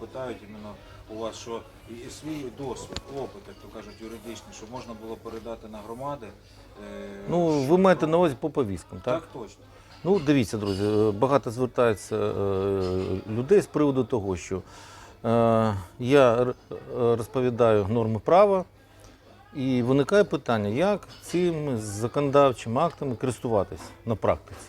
питають іменно у вас, що і свій досвід, опит, як то кажуть, юридичний, щоб можна було передати на громади. е, Ну, ви маєте на увазі по повісткам, так? Так, точно. Ну, дивіться, друзі, е, багато звертається е, людей з приводу того, що я розповідаю норми права, і виникає питання, як цими законодавчими актами користуватись на практиці.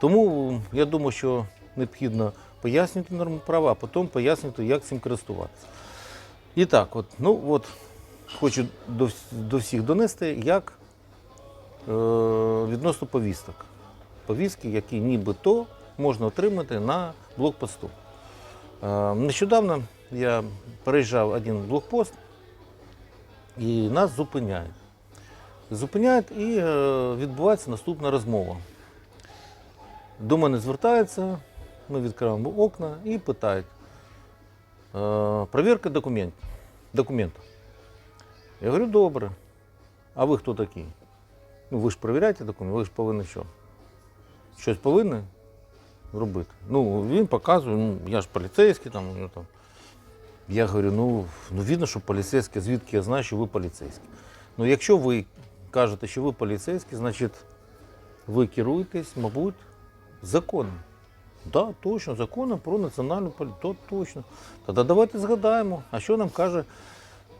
Тому я думаю, що необхідно пояснювати норми права, а потім пояснювати, як цим користуватися. І так, от, ну от, хочу до, до всіх донести, як е, відносно повісток повістки, які нібито можна отримати на блокпосту. Е, Нещодавно я переїжджав один блокпост і нас зупиняють. Зупиняють і е, відбувається наступна розмова. До мене звертаються, ми відкриваємо окна і питають. е, Провірка документів. документів. Я говорю, добре. А ви хто такі? Ну, ви ж перевіряєте документи, ви ж повинні що? щось повинні робити. Ну, він показує, ну, я ж поліцейський там, ну, там. Я говорю, ну, ну видно, що поліцейський, звідки я знаю, що ви поліцейський. Ну, якщо ви кажете, що ви поліцейський, значить ви керуєтесь, мабуть, законом. Да, точно, законом про національну поліцію. То точно. Тоді давайте згадаємо, а що нам каже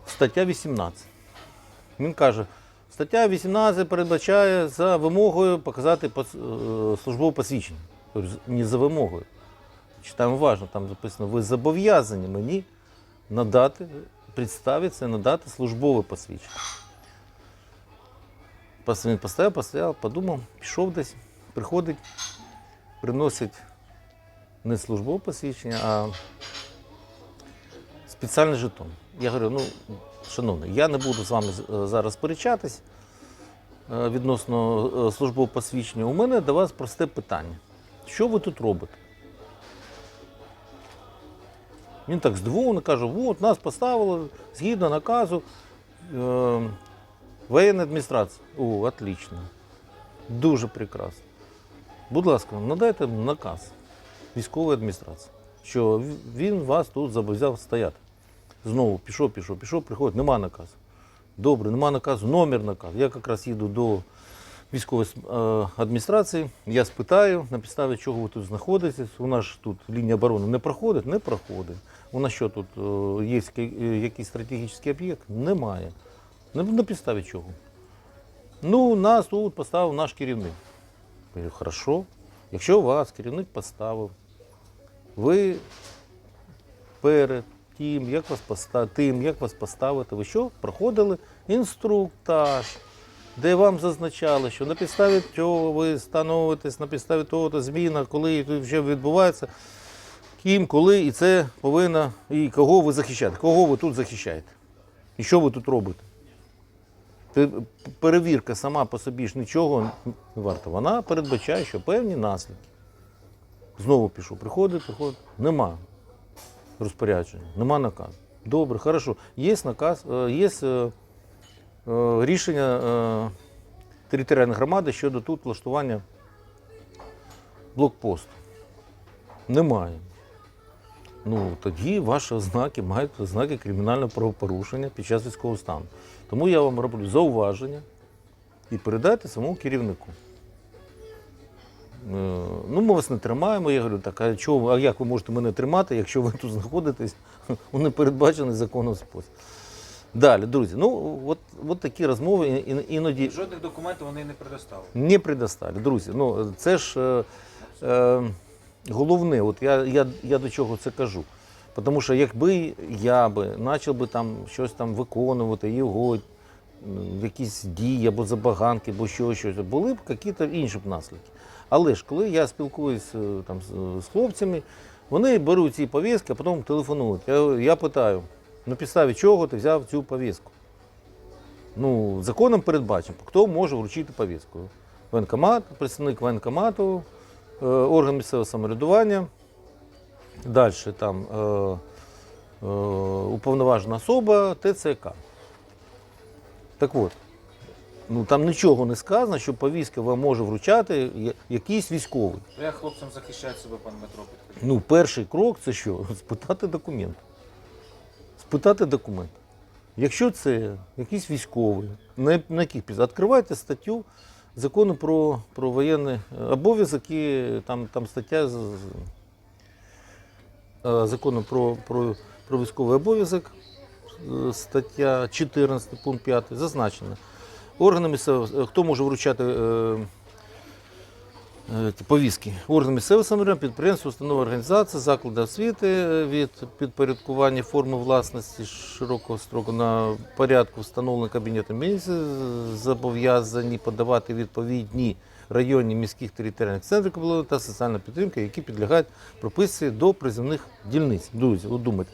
стаття 18. Він каже, стаття 18 передбачає за вимогою показати е, службове посвідчення. Тобто Не за вимогою. Читаємо уважно, там записано, ви зобов'язані мені надати, представитися, надати службове посвідчення. Він поставив, постояв, подумав, пішов десь, приходить, приносить не службове посвідчення, а спеціальний жетон. Я говорю, ну, шановний, я не буду з вами е, зараз сперечатись е, відносно е, службового посвідчення. У мене до вас просте питання. Що ви тут робите? Він так здивовано каже, от нас поставили згідно наказу е, воєнна адміністрація. О, отлично. Дуже прекрасно. Будь ласка, надайте наказ військової адміністрації, що він вас тут зобов'язав стояти. Знову пішов, пішов, пішов, приходить, нема наказу. Добре, нема наказу, номер наказу. Я якраз їду до військової е, адміністрації, я спитаю, на підставі чого ви тут знаходитесь. У нас тут лінія оборони не проходить, не проходить. У нас що тут е, є е, якийсь стратегічний об'єкт? Немає. На підставі чого? Ну, нас тут поставив наш керівник. Я говорю, хорошо. Якщо вас керівник поставив, ви перед тим, як вас поста... тим, як вас поставити, ви що? Проходили інструктаж, де вам зазначали, що на підставі цього ви становитесь, на підставі того, то зміна, коли вже відбувається, ким, коли, і це повинно, і кого ви захищаєте, кого ви тут захищаєте. І що ви тут робите? Перевірка сама по собі ж нічого не варта. Вона передбачає, що певні наслідки. Знову пішов, приходить, приходить, нема розпорядження, нема наказу. Добре, хорошо. Є наказ, е, є е, е, рішення територіальної громади щодо тут влаштування блокпосту. Немає. Ну, тоді ваші ознаки мають ознаки кримінального правопорушення під час військового стану. Тому я вам роблю зауваження і передайте самому керівнику. Е, Ну, ми вас не тримаємо. Я говорю, так, а чого, а як ви можете мене тримати, якщо ви тут знаходитесь у непередбачений законом спосіб? Далі, друзі, ну от, от такі розмови іноді Жодних документів вони не предоставили. не предоставлю. Друзі, ну це ж е, е, головне, от я, я, я до чого це кажу. Тому що якби я би почав би там щось там виконувати, його якісь дії або забаганки, або що, щось, були б якісь інші б наслідки. Але ж коли я спілкуюся там з, з хлопцями, вони беруть ці повістки, а потім телефонують. Я, я питаю, на підставі чого ти взяв цю повістку? Ну, законом передбачено, хто може вручити повістку. Воєнкомат, представник воєнкомату, е, орган місцевого самоврядування. Далі там е, е, уповноважена особа ТЦК. Так от, Ну там нічого не сказано, що повістка вам може вручати якийсь військовий. Як хлопцям захищати себе, пан Дмитро, підкажіть? Ну, перший крок це що? Спитати документ. Спитати документ. Якщо це якийсь військовий, на, на яких підставах? Відкривайте статтю закону про, про воєнний обов'язок і там, там стаття з- з- е, закону про, про, про військовий обов'язок, е, стаття 14, пункт 5, зазначено. Органи місцевого, хто може вручати е, Е, повістки. Органи місцевого самоврядування, підприємства, установи організації, заклади освіти е, від підпорядкування форми власності широкого строку на порядку встановленого Кабінетом міністрів зобов'язані подавати відповідні районні міських територіальних центрів та соціальної підтримки, які підлягають прописці до призовних дільниць. Друзі, от.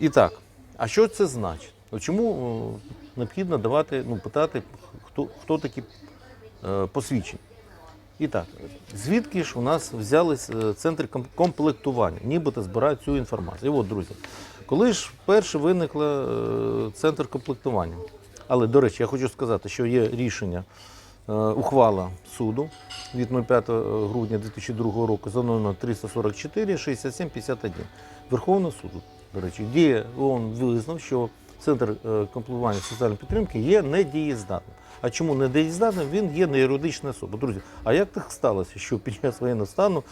І так, а що це значить? Чому е, необхідно давати, ну, питати, хто, хто такі е, посвідчені? І так, звідки ж у нас взялись е, центри ком- комплектування, нібито збирають цю інформацію. І от, друзі, коли ж вперше виник центр комплектування. Але, до речі, я хочу сказати, що є рішення, ухвала суду від 05 грудня 2002 року за номером 344 67 51 Верховного суду, до речі, де він визнав, що центр е, комплектування соціальної підтримки є недієздатним. А чому недієздатним? Він є не юридична особа. Друзі, а як так сталося, що під час воєнного стану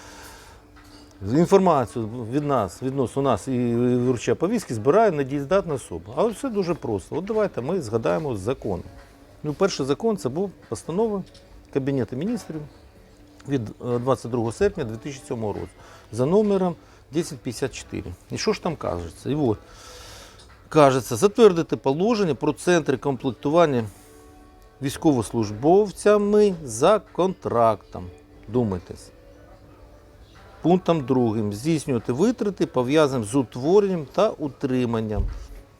інформацію від нас, відносно нас і вручає повістки збирає недієздатна особа? А все дуже просто. От давайте ми згадаємо закон. Ну, перший закон це був постанова Кабінету міністрів від е, 22 серпня 2007 року за номером 1054. І що ж там кажеться? І от кажеться, затвердити положення про центри комплектування військовослужбовцями за контрактом. Думайтесь. Пунктом другим здійснювати витрати, пов'язані з утворенням та утриманням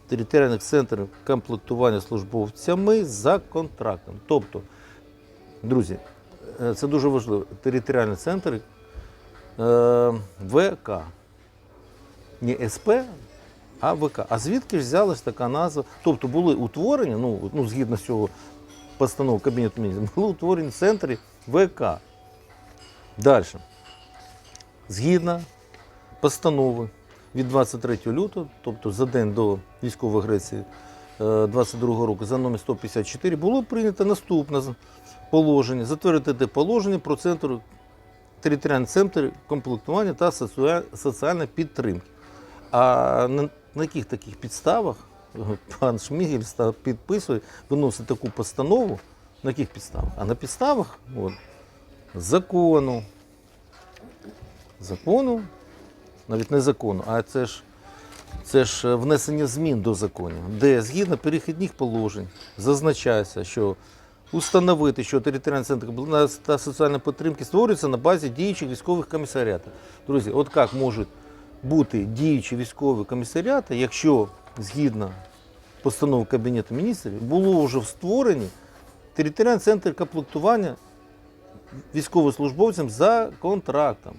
територіальних центрів комплектування службовцями за контрактом. Тобто, друзі, е, це дуже важливо. Територіальні центри е, ВК. Не СП, а А звідки ж взялась така назва? Тобто були утворені, ну, ну згідно з цього постанови Кабінету міністрів, були утворені центри ВК. Далі. Згідно постанови від 23 лютого, тобто за день до військової агресії е, 22 року, за номер 154, було прийнято наступне положення, затвердити положення про центр територіальний центр комплектування та соціа- соціальної підтримки. А на, яких таких підставах е, пан Шмігель ста- підписує, виносить таку постанову? На яких підставах? А на підставах от, закону. Закону, навіть не закону, а це ж, це ж е, внесення змін до законів, де згідно перехідних положень зазначається, що установити, що територіальний центр та соціальної підтримки створюється на базі діючих військових комісаріатів. Друзі, от як можуть бути діючі військові комісаріати, якщо згідно постанови Кабінету міністрів було вже створені територіальний центр комплектування військовослужбовцям за контрактом.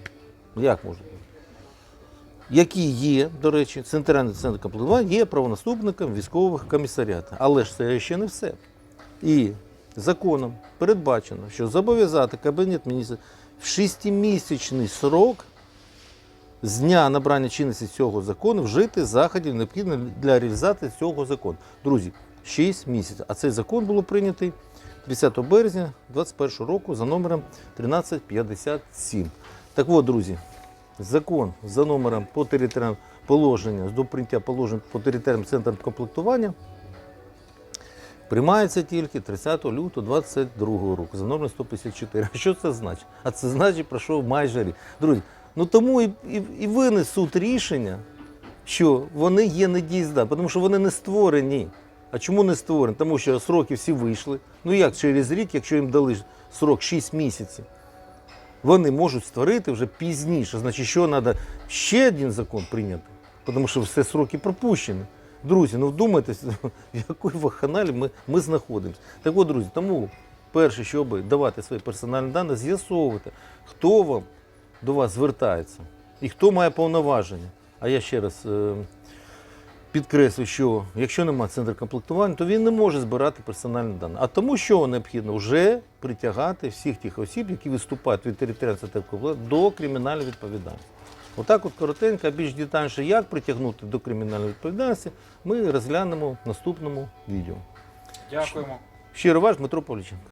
Як може бути? Які є, до речі, центральний центр комплектування є правонаступником військових комісаріатів. Але ж це ще не все. І законом передбачено, що зобов'язати Кабінет міністрів в шестимісячний срок з дня набрання чинності цього закону вжити заходів необхідних для реалізації цього закону. Друзі, 6 місяців. А цей закон було прийнятий 10 березня 2021 року за номером 1357. Так от, друзі, закон за номером по територіальному положення до прийняття положень по територіальним центрам комплектування приймається тільки 30 лютого 2022 року за номером 154. А що це значить? А це значить, пройшов майже рік. Друзі, ну тому і, і, і винес рішення, що вони є недієздатні, тому що вони не створені. А чому не створені? Тому що сроки всі вийшли. Ну як через рік, якщо їм дали срок 6 місяців, вони можуть створити вже пізніше. Значить, що треба ще один закон прийняти, тому що все сроки пропущені. Друзі, ну вдумайтесь, в якій вахханалії ми, ми знаходимося. Так от, друзі, тому перше, щоб давати свої персональні дані, з'ясовувати, хто вам до вас звертається і хто має повноваження. А я ще раз е, підкреслю, що якщо немає центру комплектування, то він не може збирати персональні дані. А тому, що необхідно вже притягати всіх тих осіб, які виступають від територіального центру до кримінальної відповідальності. Отак, от коротенько, більш детальніше, як притягнути до кримінальної відповідальності, ми розглянемо в наступному відео. Дякуємо. Щиро ваш Дмитро Павліченко.